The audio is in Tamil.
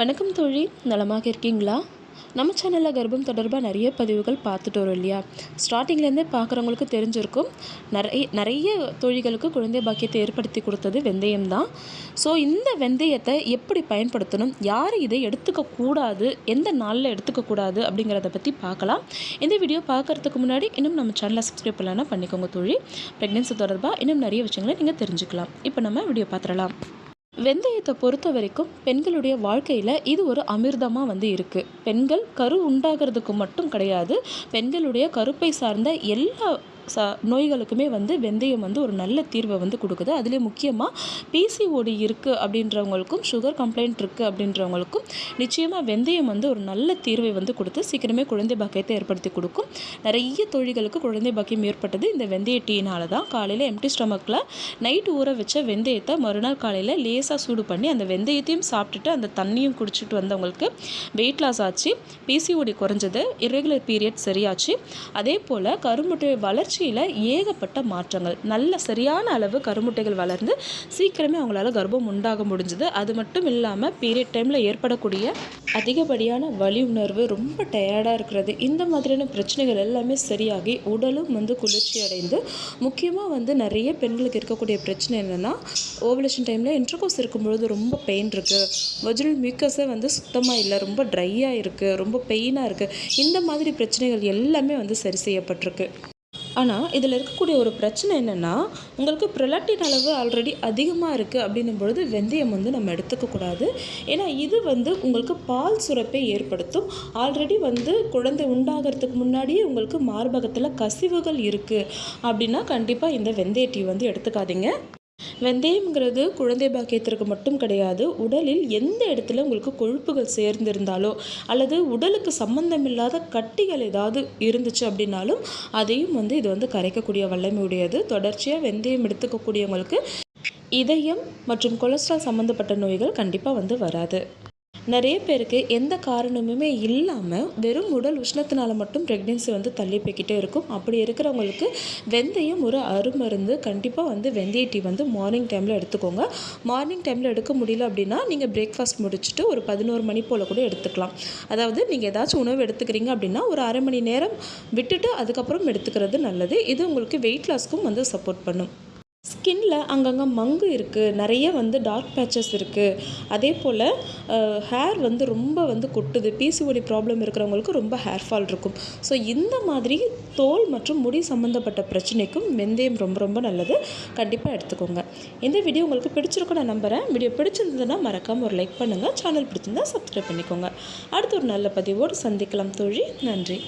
வணக்கம் தோழி. நலமாக இருக்கீங்களா? நம்ம சேனலில் கர்ப்பம் தொடர்பாக நிறைய பதிவுகள் பார்த்துட்டு வரோம் இல்லையா? ஸ்டார்டிங்லேருந்தே பார்க்குறவங்களுக்கு தெரிஞ்சிருக்கும். நிறைய நிறைய தொழில்களுக்கு குழந்தை பாக்கியத்தை ஏற்படுத்தி கொடுத்தது வெந்தயம் தான். ஸோ இந்த வெந்தயத்தை எப்படி பயன்படுத்தணும்? யார் இதை எடுத்துக்கக்கூடாது எந்த நாளில் எடுத்துக்கக்கூடாது அப்படிங்கிறத பற்றி பார்க்கலாம். இந்த வீடியோ பார்க்குறதுக்கு முன்னாடி இன்னும் நம்ம சேனலை சப்ஸ்கிரைப் பண்ணலாம் பண்ணிக்கோங்க தொழில் ப்ரெக்னென்சி தொடர்பாக இன்னும் நிறைய விஷயங்களை நீங்கள் தெரிஞ்சுக்கலாம். இப்போ நம்ம வீடியோ பார்த்துடலாம். வெந்தயத்தை பொறுத்த வரைக்கும் பெண்களுடைய வாழ்க்கையில் இது ஒரு அமிர்தமாக வந்து இருக்குது பெண்கள் கரு உண்டாகிறதுக்கு மட்டும் கிடையாது பெண்களுடைய கருப்பை சார்ந்த எல்லா ச நோய்களுக்குமே வந்து வெந்தயம் வந்து ஒரு நல்ல தீர்வை வந்து கொடுக்குது. அதுலேயே முக்கியமாக பிசிஓடி இருக்குது அப்படின்றவங்களுக்கும் சுகர் கம்ப்ளைண்ட் இருக்குது அப்படின்றவங்களுக்கும் நிச்சயமாக வெந்தயம் வந்து ஒரு நல்ல தீர்வை வந்து கொடுத்து சீக்கிரமே குழந்தை பாக்கியத்தை ஏற்படுத்தி கொடுக்கும். நிறைய தொழில்களுக்கு குழந்தை பாக்கியம் ஏற்பட்டது இந்த வெந்தய டீனால் தான். காலையில் எம்டி ஸ்டமக்கில் நைட் ஊற வச்ச வெந்தயத்தை மறுநாள் காலையில் லேசாக சூடு பண்ணி அந்த வெந்தயத்தையும் சாப்பிட்டுட்டு அந்த தண்ணியும் குடிச்சிட்டு வந்தவங்களுக்கு வெயிட் லாஸ் ஆச்சு. பிசிஓடி குறைஞ்சது. இரெகுலர் பீரியட் சரியாச்சு. அதே போல் கருமுட்டை வளர்ச்சி வளர்ச்சியில் ஏகப்பட்ட மாற்றங்கள். நல்ல சரியான அளவு கருமுட்டைகள் வளர்ந்து சீக்கிரமே அவங்களால கர்ப்பம் உண்டாக முடிஞ்சுது. அது மட்டும் இல்லாமல் பீரியட் டைமில் ஏற்படக்கூடிய அதிகப்படியான வலி உணர்வு ரொம்ப டயர்டாக இருக்கிறது. இந்த மாதிரியான பிரச்சனைகள் எல்லாமே சரியாகி உடலும் வந்து குளிர்ச்சி அடைந்து முக்கியமாக வந்து நிறைய பெண்களுக்கு இருக்கக்கூடிய பிரச்சனை என்னென்னா ஓவலேஷன் டைமில் இன்டர்கோர்ஸ் இருக்கும்பொழுது ரொம்ப பெயின் இருக்குது ஒரிஜினல் மியூக்கஸே வந்து சுத்தமாக இல்லை ரொம்ப ட்ரையாக இருக்குது ரொம்ப பெயினாக இருக்குது இந்த மாதிரி பிரச்சனைகள் எல்லாமே வந்து சரி செய்யப்பட்டிருக்கு. ஆனால் இதில் இருக்கக்கூடிய ஒரு பிரச்சனை என்னென்னா உங்களுக்கு ப்ரொலாக்டின் அளவு ஆல்ரெடி அதிகமாக இருக்குது அப்படின்னும் பொழுது வெந்தயம் வந்து நம்ம எடுத்துக்கக்கூடாது ஏன்னா இது வந்து உங்களுக்கு பால் சுரப்பை ஏற்படுத்தும். ஆல்ரெடி வந்து குழந்தை உண்டாகிறதுக்கு முன்னாடியே உங்களுக்கு மார்பகத்தில் கசிவுகள் இருக்குது அப்படின்னா கண்டிப்பாக இந்த வெந்தய டீ வந்து எடுத்துக்காதீங்க. வெந்தயம்ங்கிறது குழந்தை பாக்கியத்திற்கு மட்டும் கிடையாது. உடலில் எந்த இடத்துல உங்களுக்கு கொழுப்புகள் சேர்ந்திருந்தாலோ அல்லது உடலுக்கு சம்பந்தமில்லாத கட்டிகள் ஏதாவது இருந்துச்சு அப்படின்னாலும் அதையும் வந்து இது வந்து கரைக்கக்கூடிய வல்லமை உடையது. தொடர்ச்சியாக வெந்தயம் எடுத்துக்கக்கூடியவங்களுக்கு இதயம் மற்றும் கொலஸ்ட்ரால் சம்மந்தப்பட்ட நோய்கள் கண்டிப்பாக வந்து வராது. நிறைய பேருக்கு எந்த காரணமுமே இல்லாமல் வெறும் உடல் உஷ்ணத்தினால மட்டும் ப்ரெக்னென்சி வந்து தள்ளி போய்கிட்டே இருக்கும். அப்படி இருக்கிறவங்களுக்கு வெந்தயம் ஒரு அருமருந்து கண்டிப்பாக வந்து வெந்தய டீ வந்து மார்னிங் டைமில் எடுத்துக்கோங்க. மார்னிங் டைமில் எடுக்க முடியல அப்படின்னா நீங்கள் பிரேக்ஃபாஸ்ட் முடிச்சுட்டு ஒரு பதினோரு மணி போல் கூட எடுத்துக்கலாம். அதாவது நீங்கள் ஏதாச்சும் உணவு எடுத்துக்கிறீங்க அப்படின்னா ஒரு அரை மணி நேரம் விட்டுட்டு அதுக்கப்புறம் எடுத்துக்கிறது நல்லது. இது உங்களுக்கு வெயிட் லாஸ்க்கும் வந்து சப்போர்ட் பண்ணும். ஸ்கின்ல அங்கங்கே மங்கு இருக்குது நிறைய வந்து டார்க் பேச்சஸ் இருக்குது அதே போல் ஹேர் வந்து ரொம்ப வந்து கொட்டுது. பிசிஓடி ப்ராப்ளம் இருக்கிறவங்களுக்கு ரொம்ப ஹேர் ஃபால் இருக்கும். ஸோ இந்த மாதிரி தோல் மற்றும் முடி சம்மந்தப்பட்ட பிரச்சனைக்கும் வெந்தயம் ரொம்ப ரொம்ப நல்லது. கண்டிப்பாக எடுத்துக்கோங்க. இந்த வீடியோ உங்களுக்கு பிடிச்சிருக்கும் நான் நம்புகிறேன் வீடியோ பிடிச்சிருந்ததுன்னா மறக்காமல் ஒரு லைக் பண்ணுங்கள் சேனல் பிடிச்சிருந்தா சப்ஸ்கிரைப் பண்ணிக்கோங்க. அடுத்து ஒரு நல்ல பதிவோடு சந்திக்கலாம் தோழி. நன்றி.